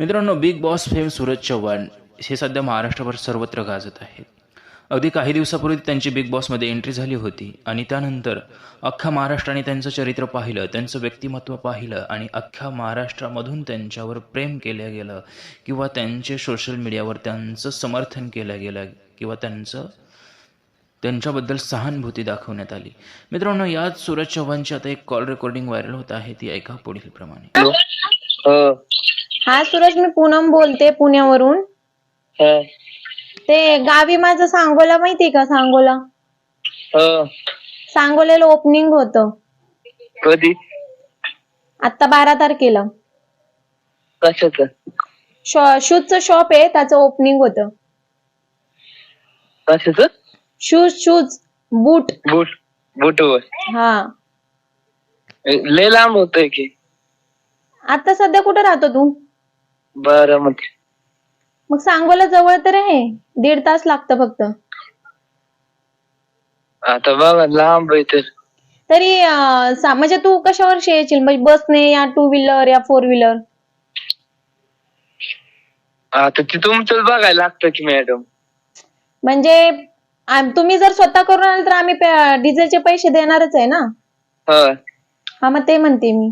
मित्रांनो Bigg Boss fame Suraj Chavan हे सध्या महाराष्ट्रभर सर्वत्र गाजत आहेत. अगदी काही दिवसापूर्वी त्यांची बिग बॉसमध्ये एंट्री झाली होती आणि त्यानंतर अख्ख्या महाराष्ट्राने त्यांचं चरित्र पाहिलं त्यांचं व्यक्तिमत्व पाहिलं आणि अख्ख्या महाराष्ट्रामधून त्यांच्यावर प्रेम केलं गेलं किंवा त्यांचे सोशल मीडियावर त्यांचं समर्थन केलं गेलं किंवा त्यांचं त्यांच्याबद्दल सहानुभूती दाखवण्यात आली. मित्रांनो याच सूरज चव्हाणची आता एक कॉल रेकॉर्डिंग व्हायरल होत आहे ती ऐका पुढील प्रमाणे हो सूरज मी पूनम बोलते पुण्यावरून. हा. ते गावी माझं सांगोला माहितीये का सांगोला? हो. सांगोल्याला ओपनिंग होतं. कधी? आता बारा तारखेला. कशाच? शूजचं शॉप आहे त्याचं ओपनिंग होतं. कशाच? Shoes shoes boot. बूट बूटवर. हा. लय लांब होतय की. आता सध्या कुठे राहतो तू? बारामती मग सांगोला जवळ तर आहे. दीड तास लागतं फक्त. आता बघा लांब आहे तर. तरी अं, सा- म्हणजे तू कशावर येशील? म्हणजे बसने या टू व्हीलर या फोर व्हीलर आता ते तुमचंच बघायला लागतं की मॅडम म्हणजे आम- तुम्ही जर स्वतः करून आले तर आम्ही पे- डिझेलचे पैसे देणारच आहे ना? हा हा मग ते म्हणते मी.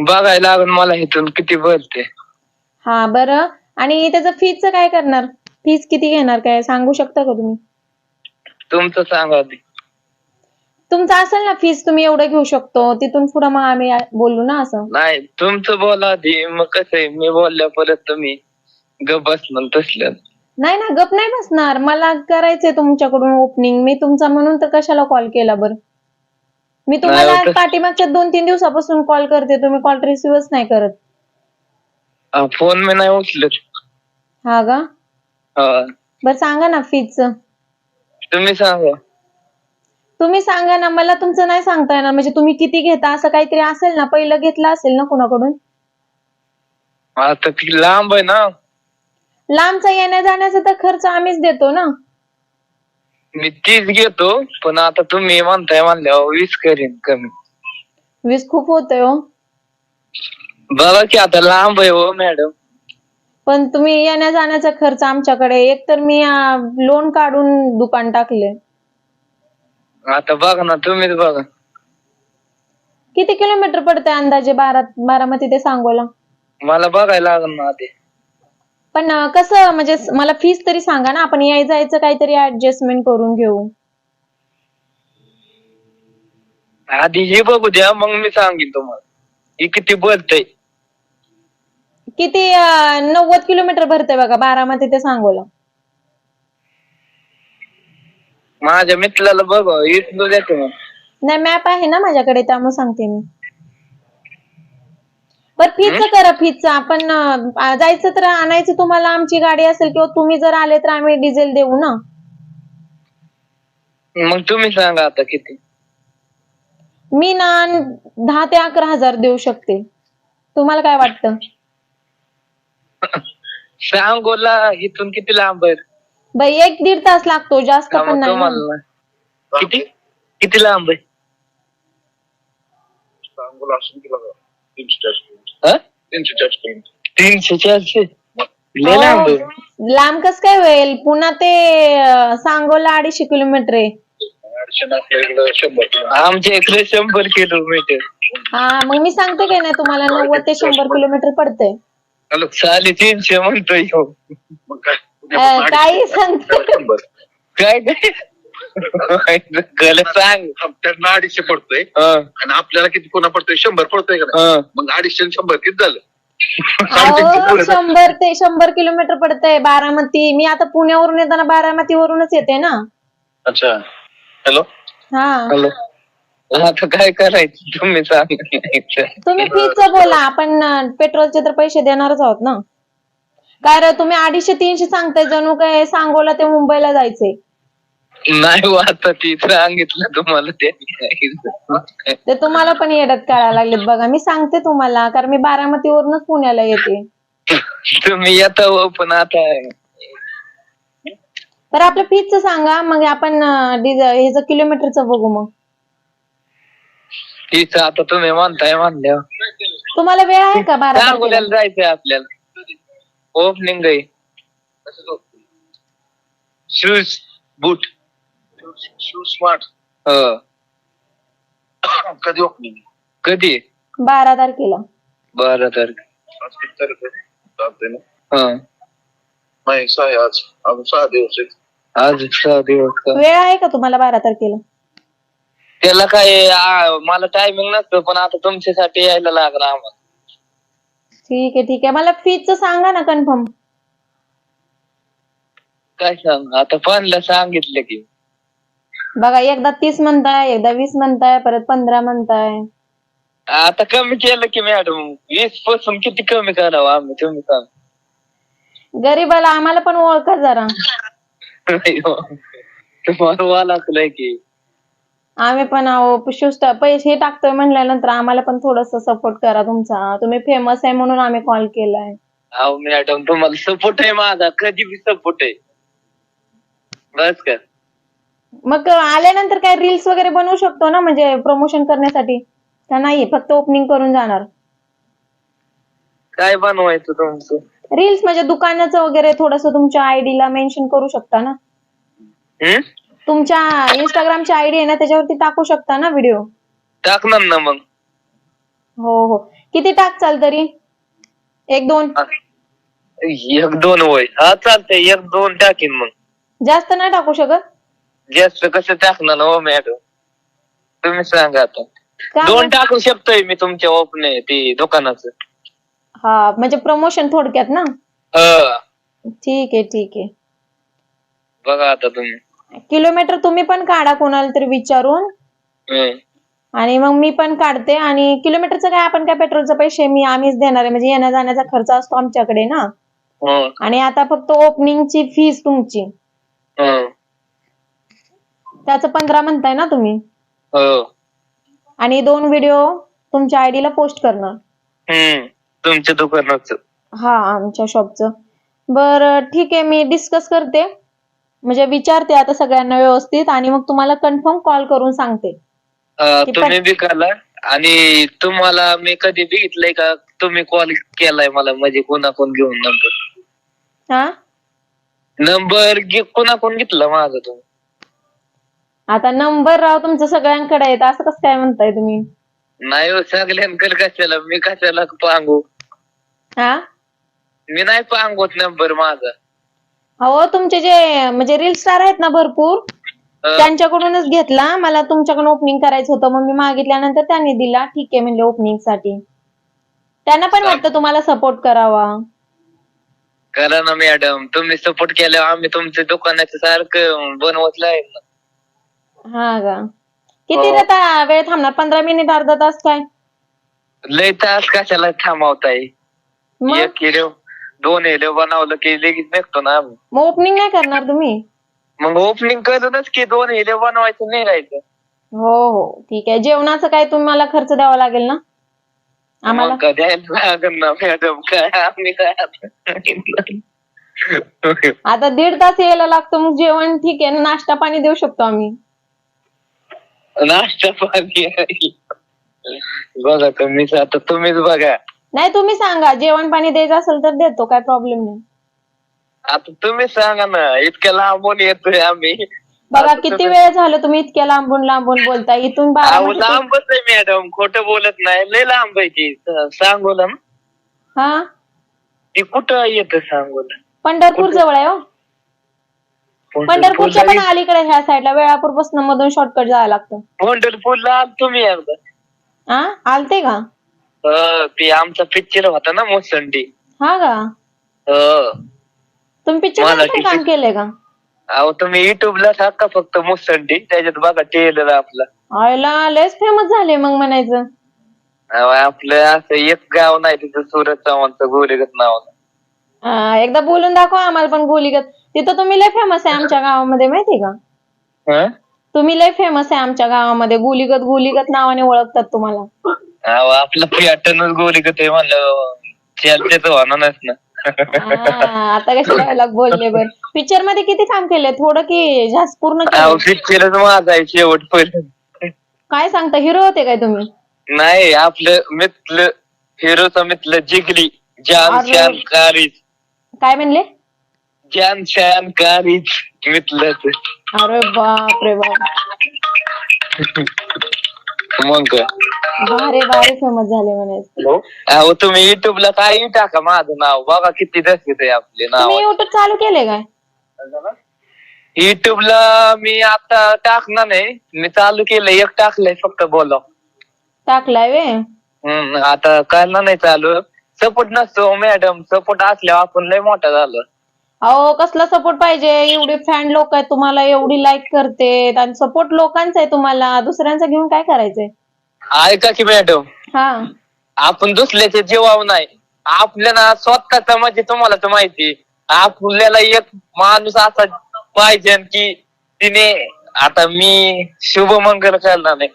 बघायला लागून मला इथून किती बोलते हा बरं. आणि त्याचं फीजचं काय करणार? फीज किती घेणार काय? सांगू शकता का तुम्ही? तुमचं सांगा आधी. तुमचं असेल ना फीज तुम्ही एवढं घेऊ शकतो. तिथून पुढे मग आम्ही बोलू ना असं. नाही तुमचं बोला आधी. मग कसं आहे? मी बोलल्या परत तुम्ही ग बसलं तसलं. नाही ना गप नाही बसणार. मला करायचंय तुमच्याकडून ओपनिंग मी तुमचा म्हणून तर कशाला कॉल केला बरं? मी तुम्हाला नाही, पाठीमागच्या दोन तीन दिवसापासून कॉल करते. तुम्ही कॉल रिसिव्हच नाही करत. फोन मी नाही उचलत. हा का? बरं सांगा ना फीजचं तुम्ही सांगा. तुम्ही सांगा ना मला तुमचं नाही सांगता येणार. म्हणजे तुम्ही किती घेता असं काहीतरी असेल ना पहिलं घेतलं असेल ना कुणाकडून? आता ती लांब आहे ना. लांबचा येण्या जाण्याचा तर खर्च आम्हीच देतो ना. मी तीच घेतो पण आता तुम्ही म्हणताय म्हणल्यावर वीस करीन कमी. वीस खूप होतंय हो. बघा की आता लांब आहे हो मॅडम पण तुम्ही येण्या जाण्याचा खर्च आमच्याकडे एक तर मी लोन काढून दुकान टाकले. आता बघा ना तुम्हीच बघा. किती किलोमीटर पडतंय अंदाजे बारा बारामती ते सांगोला? मला बघायला लागल ना आधी. पण कसं म्हणजे मला फीस तरी सांगा ना. आपण याय जायचं काहीतरी ऍडजस्टमेंट करून घेऊ. आधी हे बघू द्या मग मी सांगेन तुम्हाला. ही किती बोलतय किती नव्वद किलोमीटर भरतंय बघा बारामती ते सांगोला. माझ्या मित्राला बघ इथलं देतो मग नाही मॅप आहे ना माझ्याकडे त्यामुळे सांगते मी. बर फीच करा फीच आपण जायचं तर आणायचं तुम्हाला आमची गाडी असेल किंवा तुम्ही जर आले तर आम्ही डिझेल देऊ ना मग तुम्ही सांगा आता किती मी ना दहा ते अकरा हजार देऊ शकते तुम्हाला काय वाटतं सांगोला इथून किती लांब आहे बाई एक दीड तास लागतो जास्त पण नाही ना. तुम्हाला नाही? किती किती लांब आहे सांगोला असून केला का? तीनशे चारशे किलोमीटर. हा? तीनशे चारशे. तीनशे चारशे लय लांब आहे. हो, लांब कस काय होईल? पुन्हा ते अं, सांगोला अडीचशे किलोमीटर आहे. अडीचशे आपल्या इकडं शंभर किलोमीटर. आमच्या इकडे शंभर किलोमीटर. हा मग मी सांगते काय नाही तुम्हाला नव्वद ते शंभर किलोमीटर पडतंय. हॅलो. साडेतीनशे म्हणतोय ह्यो. मग काय? अं, पुण्यापासून काही अडीचशे सांगते. शंभर. काय काय गल सांग. त्यांना अडीचशे पडतोय. हा, आणि आपल्याला किती पुन्हा पडतोय? शंभर पडतोय का? हा. मग अडीचशे आणि शंभर किती झालं? अहो. शंभर ते शंभर किलोमीटर पडतंय बारामती. मी आता पुण्यावरून येताना बारामतीवरूनच येते ना. अच्छा. हॅलो. हा. हॅलो. आता काय करायचं? तुम्ही सांगायचं तुम्ही फीच बोला. आपण अं, पेट्रोलचे तर पैसे देणारच आहोत ना. काय रे तुम्ही अडीचशे तीनशे सांगताय. जणू काय सांगोला ते मुंबईला जायचंय. नाही हो, आता ती सांगितलं तुम्हाला ते ते तुम्हाला पण येडत कळायला लागलेत बघा मी सांगते तुम्हाला कारण मी बारामतीवरूनच पुण्याला येते. तुम्ही येता हो पण आता तर आपल्या फीच सांगा मग आपण अं, डिझ- ह्याचं किलोमीटरचं बघू मग. तीच आता तुम्ही म्हणताय म्हणल्यावर तुम्हाला वेळ आहे का बारा तारखेला जायचंय आपल्याला. ओपनिंग आहे. शूज बूट शू स्मार्ट हो कधी ओपनिंग कधी? बारा तारखेला. बारा तारीख. आज किती तारीख आहे? चालतंय ना हा. नाही सहा आहे आज. अजून सहा दिवस आहेत. आज सहा दिवस. का? वेळ आहे का तुम्हाला बारा तारखेला? त्याला काय आ, मला टायमिंग नसतं पण आता तुमच्यासाठी यायला लागणार आम्हाला. ठीक आहे ठीक आहे. मला फीच सांगा ना कन्फर्म काय सांग? आता पानला सांगितलं की. बघा एकदा तीस म्हणताय एकदा वीस म्हणताय परत पंधरा म्हणताय. आता कमी केलं की मॅडम वीसपासून किती कमी करावं आम्ही तुम्ही सांग. गरीबाला आम्हाला पण ओळखा जरा. नाही हो. तुम्हाला की. आम्ही पण अहो शिस्त पैसे टाकतोय म्हणल्यानंतर आम्हाला पण थोडस सपोर्ट करा तुमचा. तुम्ही फेमस आहे म्हणून आम्ही कॉल केलाय. अहो मॅडम तुम्हाला सपोर्ट आहे माझा कधी बी सपोर्ट आहे. बस का मग आल्यानंतर काय रील्स वगैरे बनवू शकतो ना म्हणजे प्रमोशन करण्यासाठी? का नाही? फक्त ओपनिंग करून जाणार. काय बनवायचं तुमचं? रील्स म्हणजे दुकानाचं वगैरे थोडस तुमच्या आयडीला मेन्शन करू शकता ना? हम्म? तुमच्या इंस्टाग्रामची आयडी आहे ना त्याच्यावरती टाकू शकता ना व्हिडिओ टाकणार ना मग. हो हो. किती टाकचाल तरी? एक दोन? एक दोन वय हा चालतंय. एक दोन टाकीन मग. जास्त नाही टाकू शकत? जास्त कसं टाकणार हो मॅडम तुम्ही सांगा आता. का दोन टाकू शकतोय मी तुमच्या ओपने ती दुकानाचं. हा म्हणजे प्रमोशन थोडक्यात ना? हा. ठीक आहे ठीक आहे. बघा आता तुम्ही. किलोमीटर तुम्ही पण काढा कोणाला तरी विचारून. आणि मग मी पण काढते. आणि किलोमीटरचं काय आपण काय पेट्रोलचे पैसे मी आम्हीच देणार आहे. म्हणजे येण्या जाण्याचा खर्च असतो आमच्याकडे ना? हो. आणि आता फक्त ओपनिंगची फीस तुमची. हो. त्याचं पंधरा म्हणताय ना तुम्ही? हो. आणि दोन व्हिडिओ तुमच्या आयडीला पोस्ट करणार. हम्म तुमच्या दुकानाचं. हा आमच्या शॉपचं. बरं ठीक आहे मी डिस्कस करते. म्हणजे विचारते आता सगळ्यांना व्यवस्थित आणि मग तुम्हाला कन्फर्म कॉल करून सांगते. ती तुम्ही बी करा. आणि तुम्हाला मी कधी बघितलंय का? तुम्ही कॉल केलाय मला म्हणजे कोणाकोण घेऊन नंबर हा? नंबर कोणाकोण घेतला माझा तुम्ही आता नंबर राव तुमचं सगळ्यांकडे आहेत. असं कसं काय म्हणताय तुम्ही? नाही हो सगळ्यांकडे कशाला? मी कशाला पांगू? हा? मी नाही पांगवत नंबर माझा. हो तुमचे जे म्हणजे रील स्टार आहेत ना भरपूर अं, त्यांच्याकडूनच घेतला. मला तुमच्याकडून ओपनिंग करायचं होतं मग मी मागितल्यानंतर त्यांनी दिला. ठीक आहे म्हणजे ओपनिंगसाठी. त्यांना पण वाटतं तुम्हाला सपोर्ट करावा. करा ना मॅडम तुम्ही सपोर्ट केल्यावर आम्ही तुमच्या दुकानाचं सारखं बनवत आहे ना. हा का? किती हो. आता वेळ थांबणार? पंधरा मिनिट अर्धा तास काय? लय तास कशाला थांबवताय मग? एक किलो दोन हेलो बनवलं की लगेच निघतो ना आम्ही. मग ओपनिंग नाही करणार तुम्ही? मग ओपनिंग करूनच की दोन हेलो बनवायचं निघायचं. हो हो. ठीक आहे. जेवणाचं काय तुम्हाला खर्च द्यावा लागेल ना? आम्हाला? मग द्यायला लागेल ना मॅडम काय आम्ही काय आता आता दीड तास यायला लागतो मग जेवण ठीक आहे नाश्ता पाणी देऊ शकतो आम्ही. नाश्ता पाणी आहे. बघा तुम्हीच आता तुम्हीच बघा. नाही तुम्ही सांगा. जेवण पाणी द्यायचं असेल तर देतो काय प्रॉब्लेम नाही. आता तुम्ही सांगा ना इतक्या लांबून येतोय आम्ही. बघा आता किती तुम्ही- वेळ झालं तुम्ही इतक्या लांबून लांबून बोलताय इथून बारा अहो लांबच आहे मॅडम खोटं बोलत नाही. लय लांब आहे ती. सांगू ना. हा? ती कुठं येत सांगू ना पंढरपूर जवळ आहे हो. पंढरपूरच्या पण अलीकडे ह्या साईडला वेळापूरपासून मधून शॉर्टकट जावं लागतं. पंढरपूरला आल तुम्ही एकदा. हा आलते का? ते आमचा पिक्चर होता ना मोसंडी. हा का? तुम्ही पिक्चर काम केलंय का? अहो तुम्ही युट्यूबला टाका फक्त मोसंडी त्याच्यात बघा टेलर आपला. आयला लयच फेमस झाले मग म्हणायचं. अहो, आपलं असं एक गाव नाही तिथं सुरत चव्हाणचं गोरेगत नाव. एकदा बोलून दाखवा आम्हाला पण गोलीगत तिथं तुम्ही लय फेमस आहे आमच्या गावामध्ये माहितीये का? हं? तुम्ही लय फेमस आहे आमच्या गावामध्ये. गुलीगत गुलीगत नावाने ओळखतात तुम्हाला. अहो आपलं पॅटर्नच आहे म्हणलं. चालतेच होणारच ना. हा, आता कशा डायलॉग बोलले बर. पिक्चरमध्ये किती काम केलंय? थोडं की जास्त पूर्ण केलं पिक्चरच माझा आहे शेवट पहिलं. काय सांगता हिरो होते काय तुम्ही? नाही आपलं मित्र हिरोचा मित्र जिगरी अरे. कारीज. काय म्हणले? जान शान कारीज मित्र अरे बाप रे बाप. मग? काय भारी भारी फेमस झाले म्हणे. अहो तुम्ही युट्यूबला काही टाका माझं नाव. बघा किती दहशत आहे आपले नाव. तुम्ही युट्यूब चालू केले काय? युट्यूबला मी आता टाकणार नाही. मी चालू केलंय. एक टाकलंय फक्त बोला. टाकलाय वे हम्म आता करणार नाही चालू. सपोर्ट नसतो मॅडम सपोर्ट असल्यावर आपण लय मोठा झालो. अहो कसला सपोर्ट पाहिजे? एवढे फॅन लोक आहेत तुम्हाला एवढी लाईक करते आणि सपोर्ट लोकांचा आहे तुम्हाला. दुसऱ्यांचा घेऊन काय करायचंय? ऐका की मॅडम हा. आपण दुसऱ्याचे जीवाव नाही. आपल्याला स्वतःचा म्हणजे तुम्हाला तर माहिती आपल्याला एक माणूस असा पाहिजे की तिने आता मी शुभमंगल करणार नाही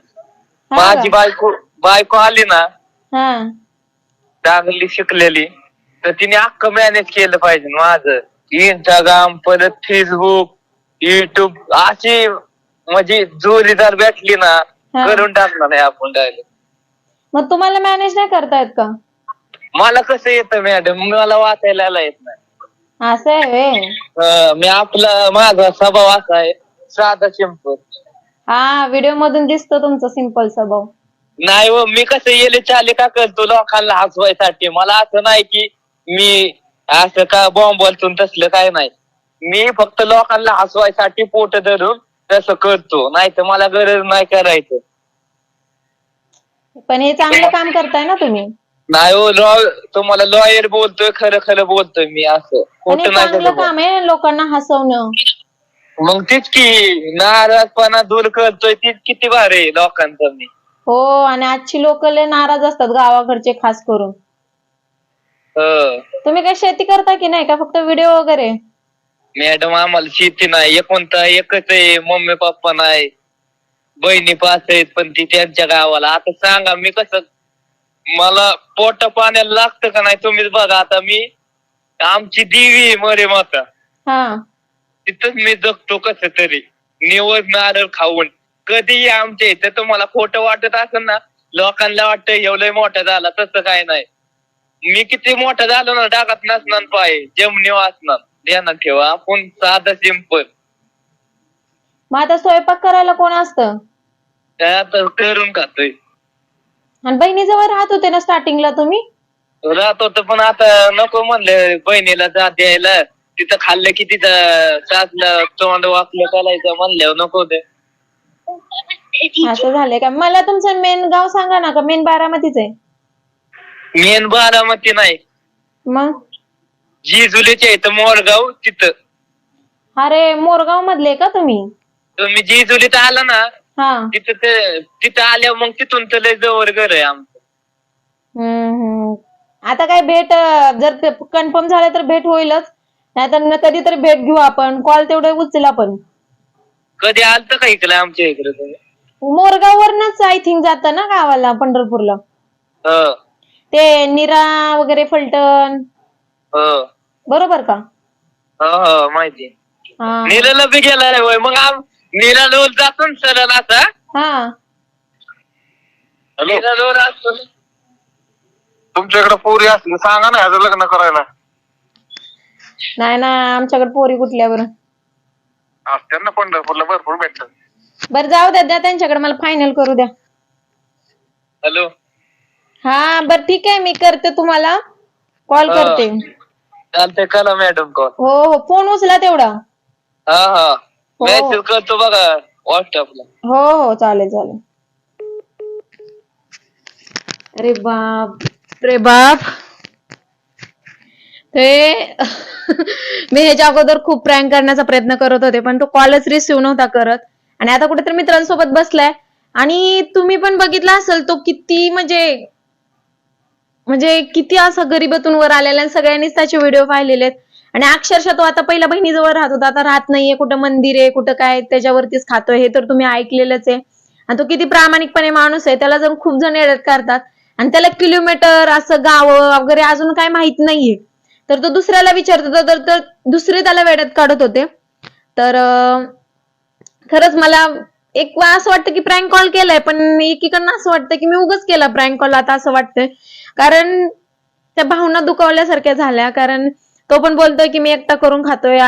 हा माझी? बायको बायको आली ना हा. चांगली शिकलेली तर तिने अख्खं मॅनेज केलं पाहिजे माझं. इंस्टाग्राम परत फेसबुक युट्यूब अशी म्हणजे जोरीदार भेटली ना हा. करून टाकणार नाही आपण डायरेक्ट मग तुम्हाला मॅनेज नाही करता येत का? मला कसं येतं मॅडम मला वाचायला येत नाही. असं आहे वे अं, मी आपला माझा स्वभाव असा आहे साधा सिंपल हा व्हिडिओ मधून दिसतो तुमचा सिंपल स्वभाव. नाही हो मी कसं येले चाले का करतो लोकांना हसवायसाठी? मला असं नाही की मी असं का बॉम्ब बोलतो तसलं काय नाही. मी फक्त लोकांना हसवायसाठी पोट धरून तसं करतो. नाही तर मला गरज नाही करायचं. पण हे चांगलं काम करताय ना तुम्ही. नाही हो लॉ तुम्हाला लॉयर बोलतोय खरं खरं बोलतोय मी असं. पण हे खोटं नाही चांगलं करत. काम आहे लोकांना हसवणं. मग तीच की नाराजपणा दूर करतोय तीच किती भारी आहे लोकांचं मी. हो आणि आजची लोक लय नाराज असतात गावाकडचे खास करून. हं. तुम्ही काय शेती करता की नाही? का फक्त व्हिडिओ वगैरे? मॅडम आम्हाला शेती नाही. एकोणता एकच आहे. मम्मी पप्पा नाही. बहिणी पाच आहेत पण ती त्यांच्या गावाला. आता सांगा मी कसं मला पोट पाण्याला लागतं का नाही तुम्हीच बघा. आता मी आमची देवी मरे माता. हा. तिथंच मी जगतो कसं तरी. निवड नारळ खाऊन. कधीही आमच्या इथं तुम्हाला खोटं वाटत असेल ना लोकांना वाटतं एवढं मोठं झाला तसं काय नाही. मी किती मोठा झालो ना डागात नसणार पाय जमनी वाचणार. ध्यानात ठेवा आपण साधं सिंपल मग आता स्वयंपाक करायला कोण असतं? आता करून खातोय. आणि बहिणीजवळ राहत होते ना स्टार्टिंगला तुम्ही? राहत होत पण आता नको म्हणलं बहिणीला जात द्यायला. तिथं खाल्लं की तिथं सासलं तोंड वाकलं चालायचं म्हणल्यावर नको ते असं झालंय का? मला तुमचं मेन गाव सांगा ना का मेन बारामतीच आहे? मेन बारामती नाही. मग? जी जुलीच्या इथं मोरगाव तिथं. अरे मोरगाव मधले का तुम्ही? तुम्ही जी जुलीत आला ना हा. तिथं ते तिथं आल्यावर मग तिथून तर लय जवळ घर आहे आमचं. हम्म हम्म. आता काय भेट अं, जर कन्फर्म झालं तर भेट होईलच. नाहीतर न कधीतरी भेट घेऊ आपण. कॉल तेवढे उचल आपण कधी आलत का इकडे आमच्या इकडे तुम्ही? मोरगाववरनच आय थिंक जातं ना गावाला पंढरपूरला. हो. ते निरा वगैरे फलटण. हो. बरोबर का? हो हो माहिती. हा. नीलाला बी गेलाय होय. मग आम नीलाला जातो ना सरळ आता हा. नीलाला असतो ना. तुमच्याकडे पोरी असली सांगा ना ह्याचं लग्न करायला. नाही ना आमच्याकडे पोरी कुठल्यावर असते ना पंढरपूरला भरपूर भेटतात. बरं जाऊ द्या द्या त्यांच्याकडे मला फायनल करू द्या. हॅलो. हा बर ठीक आहे मी करते तुम्हाला. कॉल हा. करते. चालतंय करा मॅडम कॉल हो हो फोन उचला तेवढा. हा हा. मेसेज करतो बघा व्हॉट्सअपला हो हो चालेल चालेल. अरे बाप रे बाप. ते मी ह्याच्या अगोदर खूप प्रँक करण्याचा प्रयत्न करत होते पण तो कॉलच रिसिव्ह नव्हता करत. आणि आता कुठेतरी मित्रांसोबत बसलाय. आणि तुम्ही पण बघितला असेल तो किती म्हणजे म्हणजे किती असं गरिबातून वर आलेला आणि सगळ्यांनीच त्याचे व्हिडिओ पाहिलेले आहेत. आणि अक्षरशः तो आता पहिला बहिणीजवळ राहत होता. आता राहत नाहीये. कुठं मंदिर आहे कुठं काय त्याच्यावरतीच खातोय. हे तर तुम्ही ऐकलेलंच आहे. आणि तो किती प्रामाणिकपणे माणूस आहे. त्याला जर खूप जण एडत करतात आणि त्याला किलोमीटर असं गाव वगैरे अजून काय माहीत नाहीये. तर तो दुसऱ्याला विचारत होता. तर तर दुसरे त्याला वेड्यात काढत होते. तर खरंच मला एक वेळा असं वाटतं की प्रँक कॉल केलाय. पण एकीकडनं असं वाटतं की मी उगाच केला प्रँक कॉल आता असं वाटतंय कारण त्या भावना दुखावल्यासारख्या झाल्या. कारण तो पण बोलतोय की मी एकटा करून खातोय